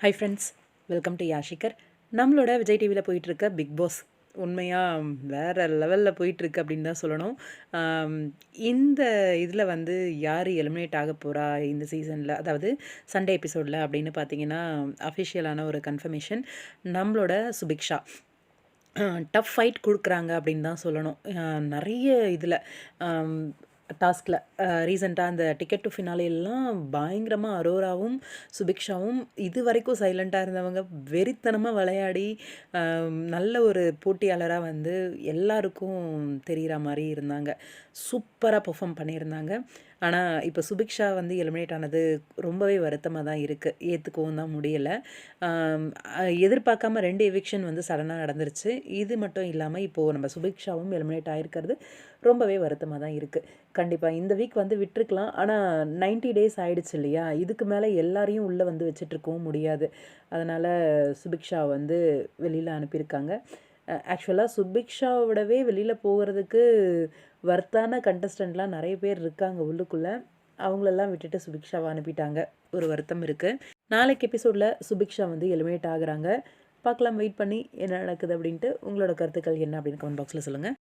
High friends welcome to யாஷிகர் நம்மளோட விஜய் டிவியில் போயிட்டுருக்க பிக் பாஸ் உண்மையாக வேறு லெவலில் போயிட்டுருக்கு அப்படின்னு தான் சொல்லணும். இந்த இதில் வந்து யார் எலிமினேட் ஆக போகிறா இந்த சீசனில் அதாவது சண்டே எபிசோடில் அப்படின்னு பார்த்தீங்கன்னா அஃபிஷியலான ஒரு கன்ஃபர்மேஷன் நம்மளோட சுபிக்ஷா டஃப் ஃபைட் கொடுக்குறாங்க அப்படின்னு தான் சொல்லணும். நிறைய இதில் டாஸ்கில் ரீசெண்டாக அந்த டிக்கெட் டு ஃபினாலேலாம் பயங்கரமாக அரோராவும் சுபிக்ஷாவும் இது வரைக்கும் சைலண்ட்டாக இருந்தவங்க வெறித்தனமாக விளையாடி நல்ல ஒரு போட்டியாளராக வந்து எல்லாருக்கும் தெரிகிற மாதிரி இருந்தாங்க. சூப்பராக பெர்ஃபார்ம் பண்ணியிருந்தாங்க. ஆனால் இப்போ சுபிக்ஷா வந்து எலிமினேட் ஆனது ரொம்பவே வருத்தமாக தான் இருக்குது ஏற்றுக்கவும் தான் முடியலை. எதிர்பார்க்காம ரெண்டு எவிக்ஷன் வந்து சடனாக நடந்துருச்சு. இது மட்டும் இல்லாமல் இப்போது நம்ம சுபிக்ஷாவும் எலிமினேட் ஆகிருக்கிறது ரொம்பவே வருத்தமாக தான் இருக்குது கண்டிப்பாக இந்த வீக் வந்து விட்டுருக்கலாம். ஆனால் 90 டேஸ் ஆயிடுச்சு இல்லையா? இதுக்கு மேலே எல்லாரையும் உள்ளே வந்து வச்சிட்ருக்கவும் முடியாது. அதனால் சுபிக்ஷா வந்து வெளியில் அனுப்பியிருக்காங்க. ஆக்சுவலாக சுபிக்ஷாவோடவே வெளியில் போகிறதுக்கு வர்த்தான கண்டஸ்டண்ட்லாம் நிறைய பேர் இருக்காங்க உள்ளுக்குள்ளே. அவங்களெல்லாம் விட்டுட்டு சுபிக்ஷாவை அனுப்பிட்டாங்க. ஒரு வருத்தம் இருக்குது நாளைக்கு எபிசோடில் சுபிக்ஷா வந்து எலிமினேட் ஆகுறாங்க. பார்க்கலாம் வெயிட் பண்ணி என்ன நடக்குது அப்படின்ட்டு உங்களோட கருத்துக்கள் என்ன அப்படின்னு கமெண்ட் பாக்ஸில் சொல்லுங்கள்